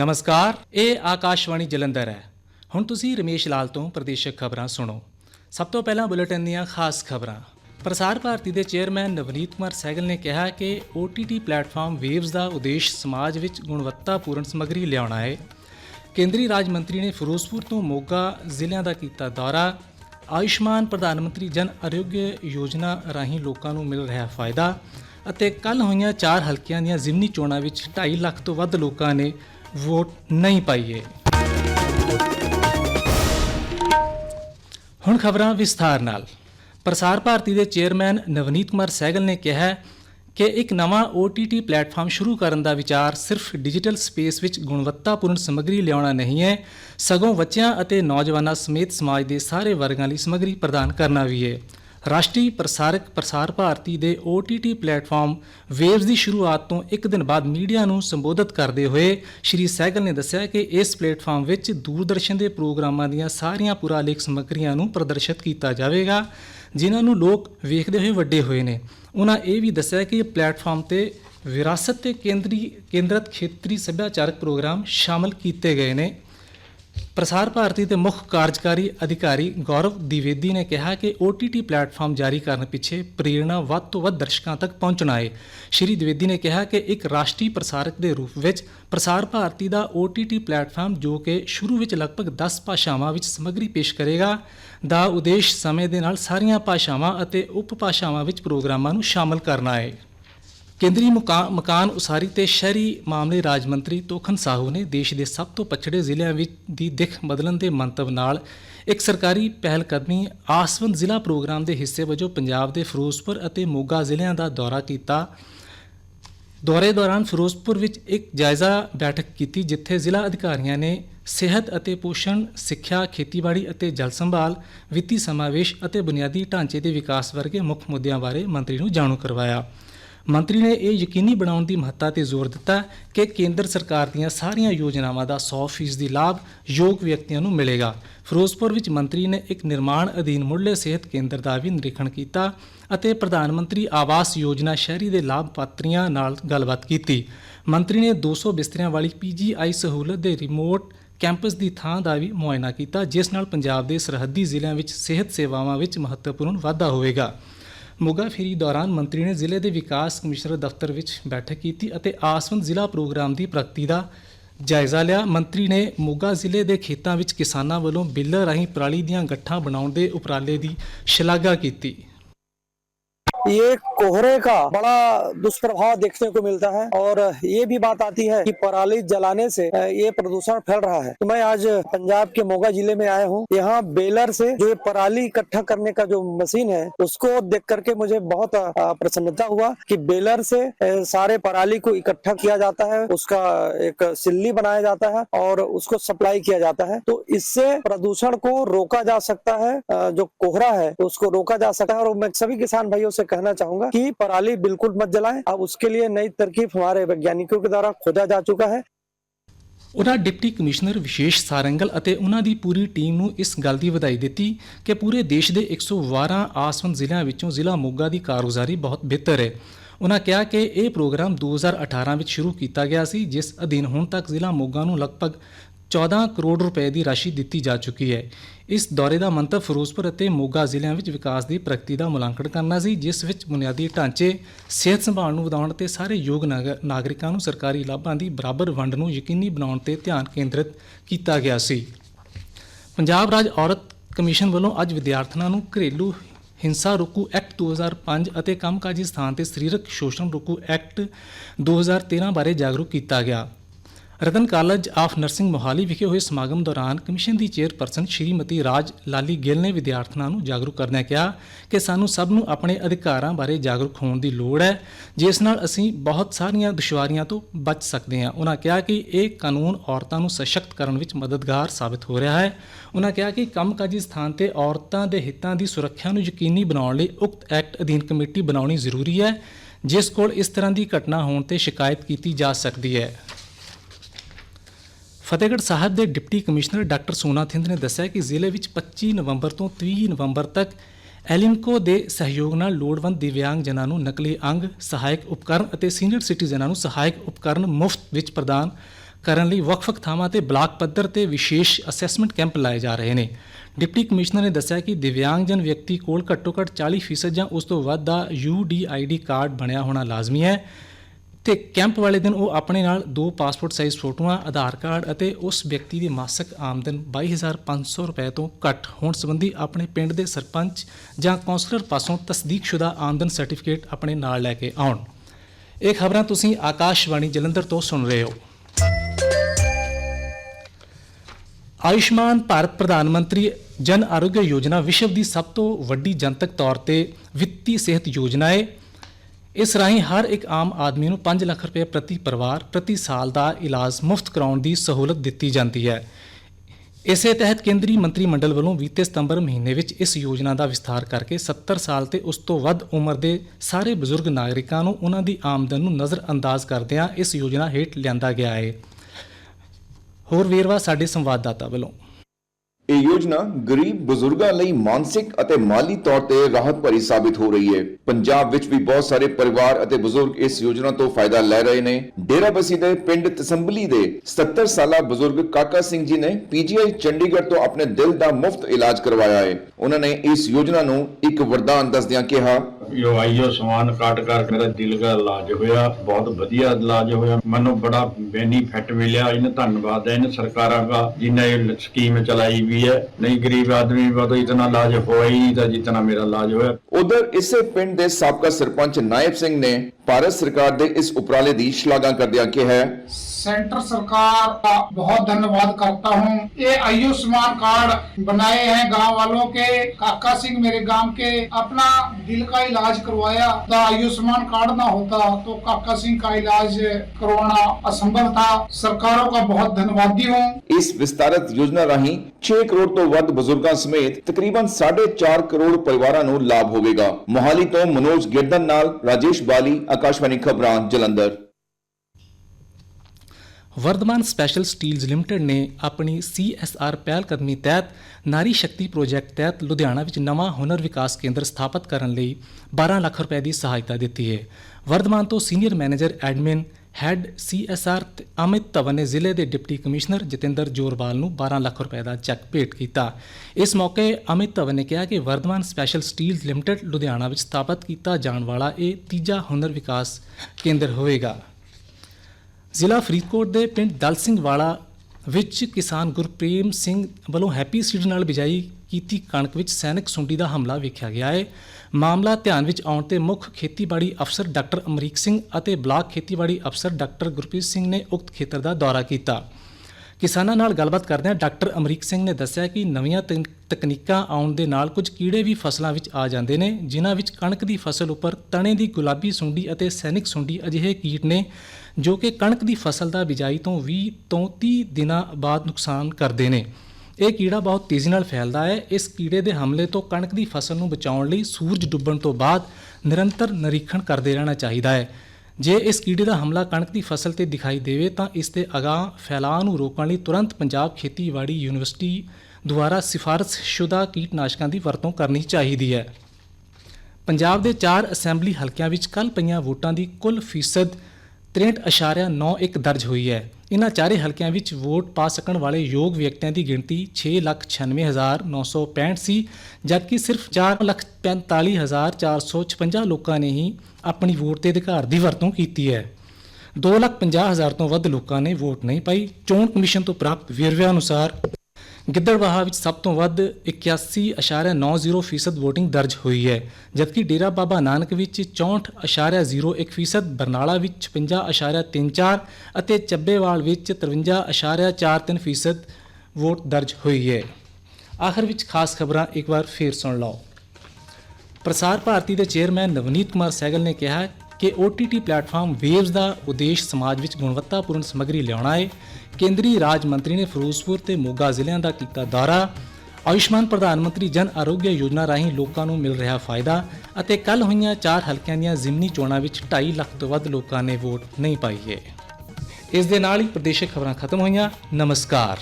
ਨਮਸਕਾਰ, ਇਹ ਆਕਾਸ਼ਵਾਣੀ ਜਲੰਧਰ ਹੈ। ਹੁਣ ਤੁਸੀਂ ਰਮੇਸ਼ ਲਾਲ ਤੋਂ ਪ੍ਰਦੇਸ਼ਕ ਖਬਰਾਂ ਸੁਣੋ। ਸਭ ਤੋਂ ਪਹਿਲਾਂ ਬੁਲੇਟਿਨ ਦੀਆਂ ਖਾਸ ਖਬਰਾਂ। ਪ੍ਰਸਾਰ ਭਾਰਤੀ ਦੇ ਚੇਅਰਮੈਨ ਨਵਨੀਤ ਕੁਮਾਰ ਸਹਿਗਲ ਨੇ ਕਿਹਾ ਕਿ OTT ਪਲੇਟਫਾਰਮ ਵੇਵਜ਼ ਦਾ ਉਦੇਸ਼ ਸਮਾਜ ਵਿੱਚ ਗੁਣਵੱਤਾਪੂਰਨ ਸਮੱਗਰੀ ਲਿਆਉਣਾ ਹੈ। ਕੇਂਦਰੀ ਰਾਜ ਮੰਤਰੀ ਨੇ ਫਿਰੋਜ਼ਪੁਰ ਤੋਂ ਮੋਗਾ ਜ਼ਿਲ੍ਹਿਆਂ ਦਾ ਕੀਤਾ ਦੌਰਾ। ਆਯੁਸ਼ਮਾਨ ਪ੍ਰਧਾਨ ਮੰਤਰੀ ਜਨ ਆਰੋਗਯ ਯੋਜਨਾ ਰਾਹੀਂ ਲੋਕਾਂ ਨੂੰ ਮਿਲ ਰਿਹਾ ਫਾਇਦਾ ਅਤੇ ਕੱਲ ਹੋਈਆਂ ਚਾਰ ਹਲਕਿਆਂ ਦੀਆਂ ਜ਼ਿਮਨੀ ਚੋਣਾਂ ਵਿੱਚ 2.5 ਲੱਖ ਤੋਂ ਵੱਧ ਲੋਕਾਂ ਨੇ ਵੋਟ ਨਹੀਂ ਪਾਈ ਹੈ ਹੁਣ ਖਬਰਾਂ ਵਿਸਥਾਰ ਨਾਲ। ਪ੍ਰਸਾਰ ਭਾਰਤੀ ਦੇ ਚੇਅਰਮੈਨ ਨਵਨੀਤ ਕੁਮਾਰ ਸਹਿਗਲ ਨੇ ਕਿਹਾ ਹੈ ਕਿ ਇੱਕ ਨਵਾਂ OTT ਪਲੇਟਫਾਰਮ ਸ਼ੁਰੂ ਕਰਨ ਦਾ ਵਿਚਾਰ ਸਿਰਫ ਡਿਜੀਟਲ ਸਪੇਸ ਵਿੱਚ ਗੁਣਵੱਤਾਪੂਰਨ ਸਮੱਗਰੀ ਲਿਆਉਣਾ ਨਹੀਂ ਹੈ, ਸਗੋਂ ਬੱਚਿਆਂ ਅਤੇ ਨੌਜਵਾਨਾਂ ਸਮੇਤ ਸਮਾਜ ਦੇ ਸਾਰੇ ਵਰਗਾਂ ਲਈ ਸਮੱਗਰੀ ਪ੍ਰਦਾਨ ਕਰਨਾ ਵੀ ਹੈ। ਰਾਸ਼ਟਰੀ ਪ੍ਰਸਾਰਕ ਪ੍ਰਸਾਰ ਭਾਰਤੀ ਦੇ OTT ਪਲੇਟਫਾਰਮ ਵੇਵਜ਼ ਦੀ ਸ਼ੁਰੂਆਤ ਤੋਂ ਇੱਕ ਦਿਨ ਬਾਅਦ ਮੀਡੀਆ ਨੂੰ ਸੰਬੋਧਿਤ ਕਰਦੇ ਹੋਏ ਸ਼੍ਰੀ ਸਹਿਗਲ ਨੇ ਦੱਸਿਆ ਕਿ ਇਸ ਪਲੇਟਫਾਰਮ ਵਿੱਚ ਦੂਰਦਰਸ਼ਨ ਦੇ ਪ੍ਰੋਗਰਾਮਾਂ ਦੀਆਂ ਸਾਰੀਆਂ ਪੁਰਾਲੇਖ ਸਮੱਗਰੀਆਂ ਨੂੰ ਪ੍ਰਦਰਸ਼ਿਤ ਕੀਤਾ ਜਾਵੇਗਾ, ਜਿਨ੍ਹਾਂ ਨੂੰ ਲੋਕ ਵੇਖਦੇ ਹੋਏ ਵੱਡੇ ਹੋਏ ਨੇ। ਉਹਨਾਂ ਇਹ ਵੀ ਦੱਸਿਆ ਕਿ ਇਹ ਪਲੇਟਫਾਰਮ ਤੇ ਵਿਰਾਸਤ ਤੇ ਕੇਂਦਰੀ, ਕੇਂਦਰਤ ਖੇਤਰੀ ਸੱਭਿਆਚਾਰਕ ਪ੍ਰੋਗਰਾਮ ਸ਼ਾਮਲ ਕੀਤੇ ਗਏ ਨੇ। ਪ੍ਰਸਾਰ ਭਾਰਤੀ ਦੇ ਮੁੱਖ ਕਾਰਜਕਾਰੀ ਅਧਿਕਾਰੀ ਗੌਰਵ ਦਿਵੇਦੀ ਨੇ ਕਿਹਾ ਕਿ OTT ਪਲੇਟਫਾਰਮ ਜਾਰੀ ਕਰਨ ਪਿੱਛੇ ਪ੍ਰੇਰਣਾ ਵੱਧ ਤੋਂ ਵੱਧ ਦਰਸ਼ਕਾਂ ਤੱਕ ਪਹੁੰਚਣਾ ਹੈ ਸ਼੍ਰੀ ਦਿਵੇਦੀ ਨੇ ਕਿਹਾ ਕਿ ਇੱਕ ਰਾਸ਼ਟਰੀ ਪ੍ਰਸਾਰਕ ਦੇ ਰੂਪ ਵਿੱਚ ਪ੍ਰਸਾਰ ਭਾਰਤੀ ਦਾ OTT ਪਲੇਟਫਾਰਮ ਜੋ ਕਿ ਸ਼ੁਰੂ ਵਿੱਚ ਲਗਭਗ 10 ਭਾਸ਼ਾਵਾਂ ਵਿੱਚ ਸਮੱਗਰੀ ਪੇਸ਼ ਕਰੇਗਾ, ਦਾ ਉਦੇਸ਼ ਸਮੇਂ ਦੇ ਨਾਲ ਸਾਰੀਆਂ ਭਾਸ਼ਾਵਾਂ ਅਤੇ ਉਪਭਾਸ਼ਾਵਾਂ ਵਿੱਚ ਪ੍ਰੋਗਰਾਮਾਂ ਨੂੰ ਸ਼ਾਮਲ ਕਰਨਾ ਹੈ ਕੇਂਦਰੀ ਮੁਕਾ- ਮਕਾਨ ਉਸਾਰੀ ਤੇ ਸ਼ਹਿਰੀ ਮਾਮਲੇ ਰਾਜ ਮੰਤਰੀ ਤੋਖਨ ਸਾਹੂ ਨੇ ਦੇਸ਼ ਦੇ ਸਭ ਤੋਂ ਪਛੜੇ ਜ਼ਿਲ੍ਹਿਆਂ ਵਿੱਚ ਦੀ ਦਿੱਖ ਬਦਲਣ ਦੇ ਮੰਤਵ ਨਾਲ ਇੱਕ ਸਰਕਾਰੀ ਪਹਿਲਕਦਮੀ ਆਸਵੰਦ ਜ਼ਿਲ੍ਹਾ ਪ੍ਰੋਗਰਾਮ ਦੇ ਹਿੱਸੇ ਵਜੋਂ ਪੰਜਾਬ ਦੇ ਫਿਰੋਜ਼ਪੁਰ ਅਤੇ ਮੋਗਾ ਜ਼ਿਲ੍ਹਿਆਂ ਦਾ ਦੌਰਾ ਕੀਤਾ। ਦੌਰੇ ਦੌਰਾਨ ਫਿਰੋਜ਼ਪੁਰ ਵਿੱਚ ਇੱਕ ਜਾਇਜ਼ਾ ਬੈਠਕ ਕੀਤੀ ਜਿੱਥੇ ਜ਼ਿਲ੍ਹਾ ਅਧਿਕਾਰੀਆਂ ਨੇ ਸਿਹਤ ਅਤੇ ਪੋਸ਼ਣ, ਸਿੱਖਿਆ, ਖੇਤੀਬਾੜੀ ਅਤੇ ਜਲ ਸੰਭਾਲ, ਵਿੱਤੀ ਸਮਾਵੇਸ਼ ਅਤੇ ਬੁਨਿਆਦੀ ਢਾਂਚੇ ਦੇ ਵਿਕਾਸ ਵਰਗੇ ਮੁੱਖ ਮੁੱਦਿਆਂ ਬਾਰੇ ਮੰਤਰੀ ਨੂੰ ਜਾਣੂ ਕਰਵਾਇਆ। ਮੰਤਰੀ ਨੇ ਇਹ ਯਕੀਨੀ ਬਣਾਉਣ ਦੀ ਮਹੱਤਤਾ ਤੇ ਜ਼ੋਰ ਦਿੱਤਾ ਕਿ ਕੇਂਦਰ ਸਰਕਾਰ ਦੀਆਂ ਸਾਰੀਆਂ ਯੋਜਨਾਵਾਂ ਦਾ 100% ਦੀ ਲਾਭ ਯੋਗ ਵਿਅਕਤੀਆਂ ਨੂੰ ਮਿਲੇਗਾ। ਫਿਰੋਜ਼ਪੁਰ ਵਿੱਚ ਮੰਤਰੀ ਨੇ ਇੱਕ ਨਿਰਮਾਣ ਅਧੀਨ ਮੁੱਢਲੇ ਸਿਹਤ ਕੇਂਦਰ ਦਾ ਵੀ ਨਿਰੀਖਣ ਕੀਤਾ ਅਤੇ ਪ੍ਰਧਾਨ ਮੰਤਰੀ ਆਵਾਸ ਯੋਜਨਾ ਸ਼ਹਿਰੀ ਦੇ ਲਾਭਪਾਤਰੀਆਂ ਨਾਲ ਗੱਲਬਾਤ ਕੀਤੀ। ਮੰਤਰੀ ਨੇ 200 ਬਿਸਤਰਿਆਂ ਵਾਲੀ ਪੀਜੀਆਈ ਸਹੂਲਤ ਦੇ ਰਿਮੋਟ ਕੈਂਪਸ ਦੀ ਥਾਂ ਦਾ ਵੀ ਮੁਆਇਨਾ ਕੀਤਾ, ਜਿਸ ਨਾਲ ਪੰਜਾਬ ਦੇ ਸਰਹੱਦੀ ਜ਼ਿਲ੍ਹਿਆਂ ਵਿੱਚ ਸਿਹਤ ਸੇਵਾਵਾਂ ਵਿੱਚ ਮਹੱਤਵਪੂਰਨ ਵਾਧਾ ਹੋਵੇਗਾ। ਮੋਗਾ ਫੇਰੀ ਦੌਰਾਨ ਮੰਤਰੀ ਨੇ ਜ਼ਿਲ੍ਹੇ ਦੇ ਵਿਕਾਸ ਕਮਿਸ਼ਨਰ ਦਫ਼ਤਰ ਵਿੱਚ ਬੈਠਕ ਕੀਤੀ ਅਤੇ ਆਸਵੰਦ ਜ਼ਿਲ੍ਹਾ ਪ੍ਰੋਗਰਾਮ ਦੀ ਪ੍ਰਗਤੀ ਦਾ ਜਾਇਜ਼ਾ ਲਿਆ। ਮੰਤਰੀ ਨੇ ਮੋਗਾ ਜ਼ਿਲ੍ਹੇ ਦੇ ਖੇਤਾਂ ਵਿੱਚ ਕਿਸਾਨਾਂ ਵੱਲੋਂ ਬਿੱਲਰ ਰਾਹੀਂ ਪਰਾਲੀ ਦੀਆਂ ਗੱਠਾਂ ਬਣਾਉਣ ਦੇ ਉਪਰਾਲੇ ਦੀ ਸ਼ਲਾਘਾ ਕੀਤੀ। ये कोहरे का बड़ा दुष्प्रभाव देखने को मिलता है और ये भी बात आती है कि पराली जलाने से ये प्रदूषण फैल रहा है। तो मैं आज पंजाब के मोगा ज़िले में आया हूँ। यहाँ बेलर से जो पराली इकट्ठा करने का जो मशीन है, उसको देख करके मुझे बहुत प्रसन्नता हुआ कि बेलर से सारे पराली को इकट्ठा किया जाता है, उसका एक सिल्ली बनाया जाता है और उसको सप्लाई किया जाता है। तो इससे प्रदूषण को रोका जा सकता है जो कोहरा है, उसको रोका जा सकता है और मैं सभी किसान भाइयों से कहना चाहूंगा कि पराली बिल्कुल मत जलाएं अब उसके लिए नई तरकीब हमारे वैज्ञानिकों के द्वारा खोजा जा चुका है ਉਹਨਾਂ ਡਿਪਟੀ ਕਮਿਸ਼ਨਰ ਵਿਸ਼ੇਸ਼ ਸਾਰੰਗਲ ਅਤੇ ਉਹਨਾਂ ਦੀ ਪੂਰੀ ਟੀਮ ਨੂੰ ਇਸ ਗੱਲ ਦੀ ਵਧਾਈ ਦਿੱਤੀ ਕਿ ਪੂਰੇ ਦੇਸ਼ ਦੇ 112 ਆਸਵੰਦ ਜ਼ਿਲ੍ਹਿਆਂ ਵਿੱਚੋਂ ਜ਼ਿਲ੍ਹਾ ਮੋਗਾ ਦੀ ਕਾਰਗੁਜ਼ਾਰੀ ਬਹੁਤ ਬਿਹਤਰ ਹੈ ਉਹਨਾਂ ਕਿਹਾ ਕਿ ਇਹ ਪ੍ਰੋਗਰਾਮ 2018 ਵਿੱਚ ਸ਼ੁਰੂ ਕੀਤਾ ਗਿਆ ਸੀ ਜਿਸ ਅਧੀਨ ਹੁਣ ਤੱਕ ਜ਼ਿਲ੍ਹਾ ਮੋਗਾ ਨੂੰ ਲਗਭਗ 14 ਕਰੋੜ ਰੁਪਏ ਦੀ ਰਾਸ਼ੀ ਦਿੱਤੀ ਜਾ ਚੁੱਕੀ ਹੈ। ਇਸ ਦੌਰੇ ਦਾ ਮੰਤਵ ਫਿਰੋਜ਼ਪੁਰ ਅਤੇ ਮੋਗਾ ਜ਼ਿਲ੍ਹਿਆਂ ਵਿੱਚ ਵਿਕਾਸ ਦੀ ਪ੍ਰਗਤੀ ਦਾ ਮੁਲਾਂਕਣ ਕਰਨਾ ਸੀ, ਜਿਸ ਵਿੱਚ ਬੁਨਿਆਦੀ ਢਾਂਚੇ, ਸਿਹਤ ਸੰਭਾਲ ਨੂੰ ਵਧਾਉਣ ਤੇ ਸਾਰੇ ਯੋਗ ਨਾਗ- ਨਾਗਰਿਕਾਂ ਨੂੰ ਸਰਕਾਰੀ ਲਾਭਾਂ ਦੀ ਬਰਾਬਰ ਵੰਡ ਨੂੰ ਯਕੀਨੀ ਬਣਾਉਣ ਤੇ ਧਿਆਨ ਕੇਂਦਰਿਤ ਕੀਤਾ ਗਿਆ ਸੀ। ਪੰਜਾਬ ਰਾਜ ਔਰਤ ਕਮਿਸ਼ਨ ਵੱਲੋਂ ਅੱਜ ਵਿਦਿਆਰਥਣਾਂ ਨੂੰ ਘਰੇਲੂ ਹਿੰਸਾ ਰੋਕੂ ਐਕਟ 2005 ਅਤੇ ਕੰਮਕਾਜੀ ਸਥਾਨ ਤੇ ਸਰੀਰਕ ਸ਼ੋਸ਼ਣ ਰੋਕੂ ਐਕਟ 2013 ਬਾਰੇ ਜਾਗਰੂਕ ਕੀਤਾ ਗਿਆ। Ratan college of nursing Mohali ਵਿਖੇ ਹੋਏ ਸਮਾਗਮ ਦੌਰਾਨ ਕਮਿਸ਼ਨ ਦੀ ਚੇਅਰਪਰਸਨ ਸ਼੍ਰੀਮਤੀ ਰਾਜ ਲਾਲੀ ਗਿੱਲ ਨੇ ਵਿਦਿਆਰਥਣਾਂ ਨੂੰ ਜਾਗਰੂਕ ਕਰਦਿਆਂ ਕਿਹਾ ਕਿ ਸਾਨੂੰ ਸਭ ਨੂੰ ਆਪਣੇ ਅਧਿਕਾਰਾਂ ਬਾਰੇ ਜਾਗਰੂਕ ਹੋਣ ਦੀ ਲੋੜ ਹੈ, ਜਿਸ ਨਾਲ ਅਸੀਂ ਬਹੁਤ ਸਾਰੀਆਂ ਦੁਸ਼ਵਾਰੀਆਂ ਤੋਂ ਬਚ ਸਕਦੇ ਹਾਂ। ਉਹਨਾਂ ਕਿਹਾ ਕਿ ਇਹ ਕਾਨੂੰਨ ਔਰਤਾਂ ਨੂੰ ਸਸ਼ਕਤ ਕਰਨ ਵਿੱਚ ਮਦਦਗਾਰ ਸਾਬਿਤ ਹੋ ਰਿਹਾ ਹੈ। ਉਹਨਾਂ ਕਿਹਾ ਕਿ ਕੰਮਕਾਜੀ ਸਥਾਨ ਤੇ ਔਰਤਾਂ ਦੇ ਹਿੱਤਾਂ ਦੀ ਸੁਰੱਖਿਆ ਨੂੰ ਯਕੀਨੀ ਬਣਾਉਣ ਲਈ ਉਕਤ ਐਕਟ ਅਧੀਨ ਕਮੇਟੀ ਬਣਾਉਣੀ ਜ਼ਰੂਰੀ ਹੈ, ਜਿਸ ਕੋਲ ਇਸ ਤਰ੍ਹਾਂ ਦੀ ਘਟਨਾ ਹੋਣ ਤੇ ਸ਼ਿਕਾਇਤ ਕੀਤੀ ਜਾ ਸਕਦੀ ਹੈ। ਫਤਿਹਗੜ੍ਹ ਸਾਹਿਬ ਦੇ ਡਿਪਟੀ ਕਮਿਸ਼ਨਰ ਡਾਕਟਰ ਸੋਨਾ ਥਿੰਦ ਨੇ ਦੱਸਿਆ ਕਿ ਜ਼ਿਲ੍ਹੇ ਵਿੱਚ 25 ਨਵੰਬਰ ਤੋਂ 30 ਨਵੰਬਰ ਤੱਕ ਐਲਿਮਕੋ ਦੇ ਸਹਿਯੋਗ ਨਾਲ ਲੋੜਵੰਦ ਦਿਵਿਆਂਗ ਜਨਾਂ ਨੂੰ ਨਕਲੀ ਅੰਗ, ਸਹਾਇਕ ਉਪਕਰਨ ਅਤੇ ਸੀਨੀਅਰ ਸਿਟੀਜ਼ਨਾਂ ਨੂੰ ਸਹਾਇਕ ਉਪਕਰਨ ਮੁਫਤ ਵਿੱਚ ਪ੍ਰਦਾਨ ਕਰਨ ਲਈ ਵੱਖ-ਵੱਖ ਥਾਵਾਂ ਤੇ ਬਲਾਕ ਪੱਧਰ ਤੇ ਵਿਸ਼ੇਸ਼ ਅਸੈਸਮੈਂਟ ਕੈਂਪ ਲਾਏ ਜਾ ਰਹੇ ਨੇ। ਡਿਪਟੀ ਕਮਿਸ਼ਨਰ ਨੇ ਦੱਸਿਆ ਕਿ ਦਿਵਿਆਂਗਜਨ ਵਿਅਕਤੀ ਕੋਲ ਘੱਟੋ-ਘੱਟ 40% ਜਾਂ ਉਸ ਤੋਂ ਵੱਧ ਦਾ UDID ਕਾਰਡ ਬਣਿਆ ਹੋਣਾ ਲਾਜ਼ਮੀ ਹੈ। ਤੇ ਕੈਂਪ ਵਾਲੇ ਦਿਨ ਉਹ ਆਪਣੇ ਨਾਲ ਦੋ ਪਾਸਪੋਰਟ ਸਾਈਜ਼ ਫੋਟੋਆਂ, ਆਧਾਰ ਕਾਰਡ ਅਤੇ ਉਸ ਵਿਅਕਤੀ ਦੀ ਮਾਸਿਕ ਆਮਦਨ 22500 ਰੁਪਏ ਤੋਂ ਘੱਟ ਹੋਣ ਸੰਬੰਧੀ ਆਪਣੇ ਪਿੰਡ ਦੇ ਸਰਪੰਚ ਜਾਂ ਕੌਂਸਲਰ ਪਾਸੋਂ ਤਸਦੀਕਸ਼ੁਦਾ ਆਮਦਨ ਸਰਟੀਫਿਕੇਟ ਆਪਣੇ ਨਾਲ ਲੈ ਕੇ ਆਉਣ। ਇਹ ਖਬਰਾਂ ਤੁਸੀਂ ਆਕਾਸ਼ਵਾਣੀ ਜਲੰਧਰ ਤੋਂ ਸੁਣ ਰਹੇ ਹੋ। ਆਯੁਸ਼ਮਾਨ ਭਾਰਤ ਪ੍ਰਧਾਨ ਮੰਤਰੀ ਜਨ ਆਰੋਗਯ ਯੋਜਨਾ ਵਿਸ਼ਵ ਦੀ ਸਭ ਤੋਂ ਵੱਡੀ ਜਨਤਕ ਤੌਰ ਤੇ ਵਿੱਤੀ ਸਿਹਤ ਯੋਜਨਾ ਹੈ ਇਸ ਰਾਹੀਂ ਹਰ ਇੱਕ ਆਮ ਆਦਮੀ ਨੂੰ 5 ਲੱਖ ਰੁਪਏ ਪ੍ਰਤੀ ਪਰਿਵਾਰ, ਪ੍ਰਤੀ ਸਾਲ ਦਾ ਇਲਾਜ ਮੁਫਤ ਕਰਾਉਣ ਦੀ ਸਹੂਲਤ ਦਿੱਤੀ ਜਾਂਦੀ ਹੈ। ਇਸੇ ਤਹਿਤ ਕੇਂਦਰੀ ਮੰਤਰੀ ਮੰਡਲ ਵੱਲੋਂ ਬੀਤੇ ਸਤੰਬਰ ਮਹੀਨੇ ਵਿੱਚ ਇਸ ਯੋਜਨਾ ਦਾ ਵਿਸਥਾਰ ਕਰਕੇ 70 ਸਾਲ ਤੇ ਉਸ ਤੋਂ ਵੱਧ ਉਮਰ ਦੇ ਸਾਰੇ ਬਜ਼ੁਰਗ ਨਾਗਰਿਕਾਂ ਨੂੰ ਉਹਨਾਂ ਦੀ ਆਮਦਨ ਨੂੰ ਨਜ਼ਰਅੰਦਾਜ਼ ਕਰਦਿਆਂ ਇਸ ਯੋਜਨਾ ਹੇਠ ਲਿਆਂਦਾ ਗਿਆ ਹੈ। ਹੋਰ ਵੇਰਵਾ ਸਾਡੇ ਸੰਵਾਦਦਾਤਾ ਵੱਲੋਂ। ਇਹ ਯੋਜਨਾ ਗਰੀਬ ਬਜ਼ੁਰਗਾਂ ਲਈ ਮਾਨਸਿਕ ਅਤੇ ਮਾਲੀ ਤੌਰ ਤੇ ਰਾਹਤ ਭਰੀ ਸਾਬਿਤ ਹੋ ਰਹੀ ਹੈ। ਪੰਜਾਬ ਵਿੱਚ ਵੀ ਬਹੁਤ ਸਾਰੇ ਪਰਿਵਾਰ ਅਤੇ ਬਜ਼ੁਰਗ ਇਸ ਯੋਜਨਾ ਤੋਂ ਫਾਇਦਾ ਲੈ ਰਹੇ ਨੇ। ਡੇਰਾਬੱਸੀ ਦੇ ਪਿੰਡ ਤਸੰਬਲੀ ਦੇ 70 ਸਾਲਾ ਬਜ਼ੁਰਗ ਕਾਕਾ ਸਿੰਘ ਜੀ ਨੇ ਪੀਜੀਆਈ ਚੰਡੀਗੜ੍ਹ ਤੋਂ ਆਪਣੇ ਦਿਲ ਦਾ ਮੁਫਤ ਇਲਾਜ ਕਰਵਾਇਆ ਹੈ। ਉਹਨਾਂ ਨੇ ਇਸ ਯੋਜਨਾ ਨੂੰ ਇੱਕ ਵਰਦਾਨ ਦੱਸਦਿਆਂ ਕਿਹਾ ਜੋ ਆਈਓ ਸਮਾਨ ਕਾਟ ਕਰਕੇ ਮੇਰਾ ਦਿਲ ਦਾ ਇਲਾਜ ਹੋਇਆ, ਬਹੁਤ ਵਧੀਆ ਇਲਾਜ ਹੋਇਆ। ਮੈਨੂੰ ਬੜਾ ਬੈਨੀਫਿਟ ਮਿਲਿਆ, ਇਹਨੇ ਧੰਨਵਾਦ ਹੈ, ਇਹਨੇ ਸਰਕਾਰਾਂ ਦਾ ਜਿਨ੍ਹਾਂ ਇਹ ਸਕੀਮ ਚਲਾਈ ਵੀ ਹੈ। ਨਹੀਂ, ਗਰੀਬ ਆਦਮੀ ਕਾ ਇਤਨਾ ਇਲਾਜ ਹੋਇਆ ਹੀ ਨਹੀਂ ਤਾਂ ਜਿਤਨਾ ਮੇਰਾ ਇਲਾਜ ਹੋਇਆ। ਉਧਰ ਇਸੇ ਪਿੰਡ ਦੇ ਸਾਬਕਾ ਸਰਪੰਚ ਨਾਇਬ ਸਿੰਘ ਨੇ ਭਾਰਤ ਸਰਕਾਰ ਦੇ ਇਸ ਉਪਰਾਲੇ ਦੀ ਸ਼ਲਾਘਾ ਕਰਦਿਆਂ ਕਿਹਾ सेंटर सरकार का बहुत धन्यवाद करता हूँ ये आयुष्मान कार्ड बनाए हैं गांव वालों के काका सिंह मेरे गांव के अपना दिल का इलाज करवाया तो आयुष्मान कार्ड ना होता तो काका सिंह का इलाज करवाना असंभव था सरकारों का बहुत धन्यवादी हूँ ਇਸ ਵਿਸਤਾਰਤ ਯੋਜਨਾ ਰਾਹੀਂ 6 ਕਰੋੜ ਤੋਂ ਵੱਧ ਬਜ਼ੁਰਗਾਂ ਸਮੇਤ ਤਕਰੀਬਨ 4.5 ਕਰੋੜ ਪਰਿਵਾਰਾਂ ਨੂੰ ਲਾਭ ਹੋਵੇਗਾ ਮੋਹਾਲੀ ਤੋਂ ਮਨੋਜ ਗਿਰਦਨ ਨਾਲ ਰਾਜੇਸ਼ ਬਾਲੀ ਆਕਾਸ਼ਵਾਣੀ ਖਬਰਾਂ Jalandhar Vardhman special steels limited ਨੇ ਆਪਣੀ CSR ਪਹਿਲ ਕਦਮੀ ਤਹਿਤ ਨਾਰੀ ਸ਼ਕਤੀ ਪ੍ਰੋਜੈਕਟ ਤਹਿਤ ਲੁਧਿਆਣਾ ਵਿੱਚ ਨਵਾਂ ਹੁਨਰ ਵਿਕਾਸ ਕੇਂਦਰ ਸਥਾਪਿਤ ਕਰਨ ਲਈ 12 ਲੱਖ ਰੁਪਏ ਦੀ ਸਹਾਇਤਾ ਦਿੱਤੀ ਹੈ ਵਰਧਮਾਨ ਤੋਂ senior manager admin head CSR ਤੇ ਅਮਿਤ ਧਵਨ ਨੇ ਜ਼ਿਲ੍ਹੇ ਦੇ ਡਿਪਟੀ ਕਮਿਸ਼ਨਰ ਜਤਿੰਦਰ ਜੋਰਵਾਲ ਨੂੰ 12 ਲੱਖ ਰੁਪਏ ਦਾ ਚੈੱਕ ਭੇਟ ਕੀਤਾ। ਇਸ ਮੌਕੇ ਅਮਿਤ ਧਵਨ ਨੇ ਕਿਹਾ ਕਿ Vardhman special steel limited Ludhiana ਵਿੱਚ ਸਥਾਪਿਤ ਕੀਤਾ ਜਾਣ ਵਾਲਾ ਇਹ ਤੀਜਾ ਹੁਨਰ ਵਿਕਾਸ ਕੇਂਦਰ ਹੋਵੇਗਾ। ਜ਼ਿਲ੍ਹਾ ਫਰੀਦਕੋਟ ਦੇ ਪਿੰਡ ਦਲ ਸਿੰਘ ਵਾਲਾ ਵਿੱਚ ਕਿਸਾਨ ਗੁਰਪ੍ਰੇਮ ਸਿੰਘ ਵੱਲੋਂ ਹੈਪੀ ਸੀਡ ਨਾਲ ਬਿਜਾਈ ਕੀਤੀ ਕਣਕ ਵਿੱਚ ਸੈਨਿਕ ਸੁੰਡੀ ਦਾ ਹਮਲਾ ਵੇਖਿਆ ਗਿਆ ਹੈ। ਮਾਮਲਾ ਧਿਆਨ ਵਿੱਚ ਆਉਣ ਤੇ ਮੁੱਖ ਖੇਤੀਬਾੜੀ ਅਫਸਰ ਡਾਕਟਰ ਅਮਰੀਕ ਸਿੰਘ ਅਤੇ ਬਲਾਕ ਖੇਤੀਬਾੜੀ ਅਫਸਰ ਡਾਕਟਰ ਗੁਰਪ੍ਰੀਤ ਸਿੰਘ ਨੇ ਉਕਤ ਖੇਤਰ ਦਾ ਦੌਰਾ ਕੀਤਾ। ਕਿਸਾਨਾਂ ਨਾਲ ਗੱਲਬਾਤ ਕਰਦਿਆਂ ਡਾਕਟਰ ਅਮਰੀਕ ਸਿੰਘ ਨੇ ਦੱਸਿਆ ਕਿ ਨਵੀਆਂ ਤਕ- ਤਕਨੀਕਾਂ ਆਉਣ ਦੇ ਨਾਲ ਕੁਝ ਕੀੜੇ ਵੀ ਫਸਲਾਂ ਵਿੱਚ ਆ ਜਾਂਦੇ ਨੇ, ਜਿਨ੍ਹਾਂ ਵਿੱਚ ਕਣਕ ਦੀ ਫਸਲ ਉੱਪਰ ਤਣੇ ਦੀ ਗੁਲਾਬੀ ਸੁੰਡੀ ਅਤੇ ਸੈਨਿਕ ਸੁੰਡੀ ਅਜਿਹੇ ਕੀਟ ਨੇ, ਜੋ ਕਿ ਕਣਕ ਦੀ ਫਸਲ ਦਾ ਬਿਜਾਈ ਤੋਂ 20 ਤੋਂ 30 ਦਿਨਾਂ ਬਾਅਦ ਨੁਕਸਾਨ ਕਰਦੇ ਨੇ। ਇਹ ਕੀੜਾ ਬਹੁਤ ਤੇਜ਼ੀ ਨਾਲ ਫੈਲਦਾ ਹੈ। ਇਸ ਕੀੜੇ ਦੇ ਹਮਲੇ ਤੋਂ ਕਣਕ ਦੀ ਫਸਲ ਨੂੰ ਬਚਾਉਣ ਲਈ ਸੂਰਜ ਡੁੱਬਣ ਤੋਂ ਬਾਅਦ ਨਿਰੰਤਰ ਨਿਰੀਖਣ ਕਰਦੇ ਰਹਿਣਾ ਚਾਹੀਦਾ ਹੈ। ਜੇ ਇਸ ਕੀੜੇ ਦਾ ਹਮਲਾ ਕਣਕ ਦੀ ਫਸਲ ਤੇ ਦਿਖਾਈ ਦੇਵੇ ਤਾਂ ਇਸ ਦੇ ਅਗਾਂਹ ਫੈਲਾਅ ਨੂੰ ਰੋਕਣ ਲਈ ਤੁਰੰਤ ਪੰਜਾਬ ਖੇਤੀਬਾੜੀ ਯੂਨੀਵਰਸਿਟੀ ਦੁਆਰਾ ਸਿਫਾਰਸ਼ਸ਼ੁਦਾ ਕੀਟਨਾਸ਼ਕਾਂ ਦੀ ਵਰਤੋਂ ਕਰਨੀ ਚਾਹੀਦੀ ਹੈ। ਪੰਜਾਬ ਦੇ ਚਾਰ ਅਸੈਂਬਲੀ ਹਲਕਿਆਂ ਵਿੱਚ ਕੱਲ ਪਈਆਂ ਵੋਟਾਂ ਦੀ ਕੁੱਲ ਫੀਸਦ 63.91 ਦਰਜ ਹੋਈ ਹੈ। ਇਨ੍ਹਾਂ ਚਾਰੇ ਹਲਕਿਆਂ ਵਿੱਚ ਵੋਟ ਪਾ ਸਕਣ ਵਾਲੇ ਯੋਗ ਵਿਅਕਤੀਆਂ ਦੀ ਗਿਣਤੀ 6,96,965 ਸੀ ਜਦਕਿ ਸਿਰਫ 4,45,456 ਲੋਕਾਂ ਨੇ ਹੀ ਆਪਣੀ ਵੋਟ ਦੇ ਅਧਿਕਾਰ ਦੀ ਵਰਤੋਂ ਕੀਤੀ ਹੈ। 2,50,000 ਤੋਂ ਵੱਧ ਲੋਕਾਂ ਨੇ ਵੋਟ ਨਹੀਂ ਪਾਈ। ਚੋਣ ਕਮਿਸ਼ਨ ਤੋਂ ਪ੍ਰਾਪਤ ਵੇਰਵਿਆਂ ਅਨੁਸਾਰ ਗਿੱਦੜਬਾਹਾ ਵਿੱਚ ਸਭ ਤੋਂ ਵੱਧ 81.90% ਫੀਸਦ VOTING ਦਰਜ ਹੋਈ ਹੈ, ਜਦਕਿ ਡੇਰਾ ਬਾਬਾ ਨਾਨਕ ਵਿੱਚ 64.01% ਫੀਸਦ, ਬਰਨਾਲਾ ਵਿੱਚ 56.34 ਅਤੇ ਚੱਬੇਵਾਲ ਵਿੱਚ 53.43% ਫੀਸਦ ਵੋਟ ਦਰਜ ਹੋਈ ਹੈ। ਆਖਰ ਵਿੱਚ ਖਾਸ ਖਬਰਾਂ ਇੱਕ ਵਾਰ ਫੇਰ ਸੁਣ ਲਓ। ਪ੍ਰਸਾਰ ਭਾਰਤੀ ਦੇ ਚੇਅਰਮੈਨ ਨਵਨੀਤ ਕੁਮਾਰ ਸਹਿਗਲ ਨੇ ਕਿਹਾ ਕਿ OTT ਪਲੇਟਫਾਰਮ ਵੇਵਸ ਦਾ ਉਦੇਸ਼ ਸਮਾਜ ਵਿੱਚ ਗੁਣਵੱਤਾਪੂਰਨ ਸਮੱਗਰੀ ਲਿਆਉਣਾ ਹੈ ਕੇਂਦਰੀ ਰਾਜ ਮੰਤਰੀ ਨੇ ਫਿਰੋਜ਼ਪੁਰ ਤੇ ਮੋਗਾ ਜ਼ਿਲ੍ਹਿਆਂ ਦਾ ਕੀਤਾ ਦੌਰਾ। ਆਯੁਸ਼ਮਾਨ ਪ੍ਰਧਾਨ ਮੰਤਰੀ ਜਨ ਆਰੋਗਯ ਯੋਜਨਾ ਰਾਹੀਂ ਲੋਕਾਂ ਨੂੰ ਮਿਲ ਰਿਹਾ ਫਾਇਦਾ ਅਤੇ ਕੱਲ ਹੋਈਆਂ ਚਾਰ ਹਲਕਿਆਂ ਦੀਆਂ ਜ਼ਿਮਨੀ ਚੋਣਾਂ ਵਿੱਚ 2.5 ਲੱਖ ਤੋਂ ਵੱਧ ਲੋਕਾਂ ਨੇ ਵੋਟ ਨਹੀਂ ਪਾਈ ਹੈ। ਇਸ ਦੇ ਨਾਲ ਹੀ ਪ੍ਰਦੇਸ਼ਿਕ ਖਬਰਾਂ ਖਤਮ ਹੋਈਆਂ। ਨਮਸਕਾਰ।